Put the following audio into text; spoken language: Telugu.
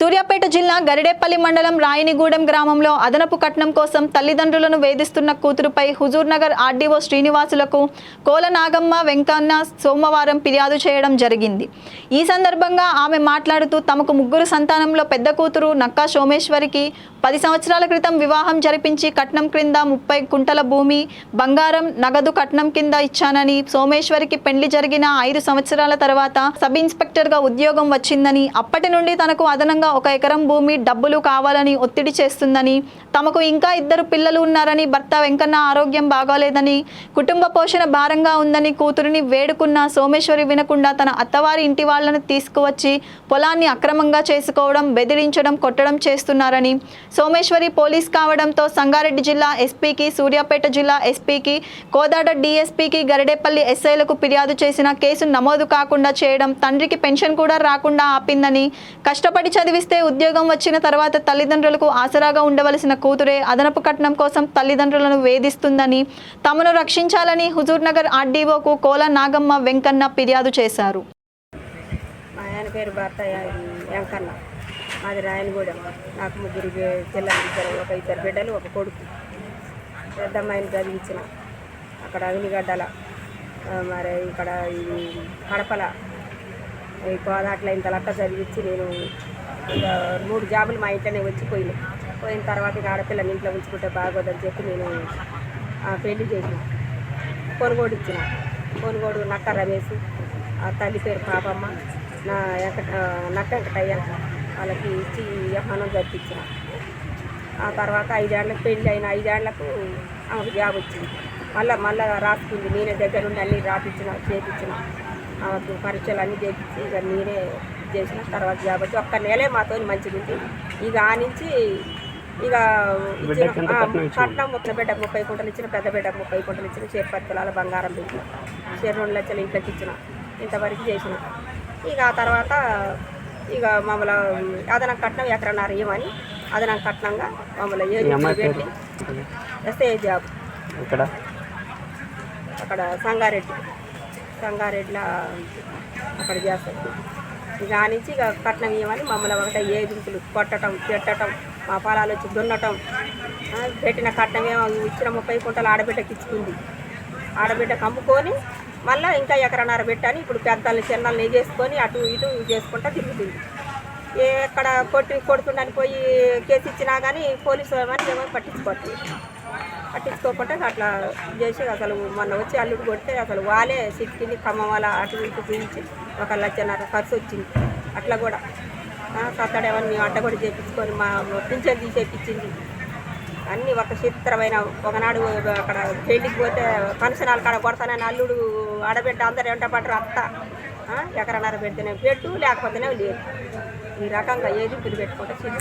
సూర్యాపేట జిల్లా గరిడేపల్లి మండలం రాయనిగూడెం గ్రామంలో అదనపు కట్నం కోసం తల్లిదండ్రులను వేధిస్తున్న కూతురుపై హుజూర్నగర్ ఆర్డీఓ శ్రీనివాసులకు కోల నాగమ్మ వెంకన్న సోమవారం ఫిర్యాదు చేయడం జరిగింది. ఈ సందర్భంగా ఆమె మాట్లాడుతూ తమకు ముగ్గురు సంతానంలో పెద్ద కూతురు నక్కా సోమేశ్వరికి పది సంవత్సరాల క్రితం వివాహం జరిపించి కట్నం క్రింద ముప్పై కుంటల భూమి బంగారం నగదు కట్నం కింద ఇచ్చానని సోమేశ్వరికి పెళ్ళి జరిగిన ఐదు సంవత్సరాల తర్వాత సబ్ ఇన్స్పెక్టర్గా ఉద్యోగం వచ్చిందని అప్పటి నుండి తనకు అదనంగా ఒక ఎకరం భూమి డబ్బులు కావాలని ఒత్తిడి చేస్తుందని తమకు ఇంకా ఇద్దరు పిల్లలు ఉన్నారని భర్త వెంకన్న ఆరోగ్యం బాగాలేదని కుటుంబ పోషణ భారంగా ఉందని కూతురిని వేడుకున్న సోమేశ్వరి వినకుండా తన అత్తవారి ఇంటి వాళ్ళను తీసుకువచ్చి పొలాన్ని అక్రమంగా చేసుకోవడం బెదిరించడం కొట్టడం చేస్తున్నారని సోమేశ్వరి పోలీస్ కావడంతో సంగారెడ్డి జిల్లా ఎస్పీకి సూర్యాపేట జిల్లా ఎస్పీకి కోదాడ డీఎస్పీకి గరిడేపల్లి ఎస్ఐలకు ఫిర్యాదు చేసిన కేసు నమోదు కాకుండా చేయడం తండ్రికి పెన్షన్ కూడా రాకుండా ఆపిందని కష్టపడి చదివి చదివిస్తే ఉద్యోగం వచ్చిన తర్వాత తల్లిదండ్రులకు ఆసరాగా ఉండవలసిన కూతురే అదనపు కట్నం కోసం తల్లిదండ్రులను వేధిస్తుందని తమను రక్షించాలని హుజూర్నగర్ ఆర్డీఓకు కోల నాగమ్మ వెంకన్న ఫిర్యాదు చేశారు. మా ఆయన పేరు భర్త వెంకన్న. మాది రాయనగూడెం నాకు ముగ్గురు పిల్లలు ఇద్దరు ఒక ఇద్దరు బిడ్డలు ఒక కొడుకు. పెద్దమ్మాయిని చదివించిన. అక్కడ అగ్నిగడ్డల మరి ఇక్కడ ఈ కడపల ఈ కోదాట్ల ఇంత లెక్క చదివించి నేను మూడు జాబులు మా ఇంట్లోనే వచ్చి పోయిన పోయిన తర్వాత ఇక ఆడపిల్లని ఇంట్లో ఉంచుకుంటే బాగోదని చెప్పి నేను పెళ్ళి చేసిన. కొనుగోడు ఇచ్చిన. కొనుగోడు నక్క రమేష్ ఆ తల్లి పేరు పాపమ్మ నా వెంకట నక్క వెంకటయ్య వాళ్ళకి ఇచ్చి యహానం జరిపించిన ఆ తర్వాత ఐదేళ్ళకు పెళ్ళి అయిన ఐదేళ్ళకు ఆమెకు జాబ్ వచ్చింది. మళ్ళీ మళ్ళీ రాసుకుంది. నేనే దగ్గర ఉండి అన్నీ రాపించిన చేపించిన ఆమెకు పరీక్షలు అన్నీ చేపించి ఇక నేనే చేసిన తర్వాత జాబ్ వచ్చి ఒక్క నెలే మాతో మంచిగా ఉంది ఇక ఆ నుంచి ఇక ఇచ్చిన కట్నం ముప్పై బిడ్డకు ముప్పై కుంటలు ఇచ్చిన పెద్ద బిడ్డకు ముప్పై కుంటలు ఇచ్చిన చేరు పది తులాల బంగారం పెట్టిన. చేరు రెండు లక్షలు ఇంట్లోకి ఇచ్చిన. ఇంతవరకు చేసిన. ఇక ఆ తర్వాత ఇక మమ్మల్ని అదనం కట్నం ఎకరన్నర ఇవ్వమని అదనం కట్నంగా మమ్మల్ని ఏరి పెట్టి ఎస్ఐ జాబ్. ఇక్కడ అక్కడ సంగారెడ్డి. రంగారెడ్డిలో అక్కడ చేస్తారు ఇక ఆ నుంచి ఇక కట్నం ఇవ్వమని మమ్మల్ని ఒకటే ఏదింపులు కొట్టడం పెట్టడం మా పొలాలు వచ్చి దున్నటం. పెట్టిన కట్నం ఏమో ఇచ్చిన ముప్పై కుంటలు ఆడబిడ్డకి ఇచ్చుకుంది. ఆడబిడ్డకు అమ్ముకొని మళ్ళీ ఇంకా ఎకరన్నర పెట్టని ఇప్పుడు పెద్దల్ని చిన్నల్ని చేసుకొని అటు ఇటు చేసుకుంటా తిరుగుతుంది. ఎక్కడ కొట్టి కొడుతుండని పోయి కేసు ఇచ్చినా కానీ పోలీసు అని ఏమో పట్టించుకోవట్లేదు. పట్టించుకోకుండా అట్లా చేసి అసలు మొన్న వచ్చి అల్లుడు కొడితే అసలు వాళ్ళే సిట్టింది ఖమ్మం వాళ్ళ అటు ఇటు చూపించి ఒక లక్షన్నర ఖర్చు వచ్చింది. అట్లా కూడా. సత్తడేమని మేము అడ్డ కూడా చేపించుకొని మా పింఛన్ తీసేపించింది అన్నీ ఒక చిత్రమైన ఒకనాడు అక్కడ పెళ్ళికి పోతే ఫంక్షన్ హాల్ కాడ కొడతానని అల్లుడు ఆడబిడ్డ అందరు వెంట పట్టరు అత్త ఎకరన్నర పెడితేనే పెట్టు లేకపోతేనే లేదు. ఈ రకంగా ఏది పెట్టుకుంటే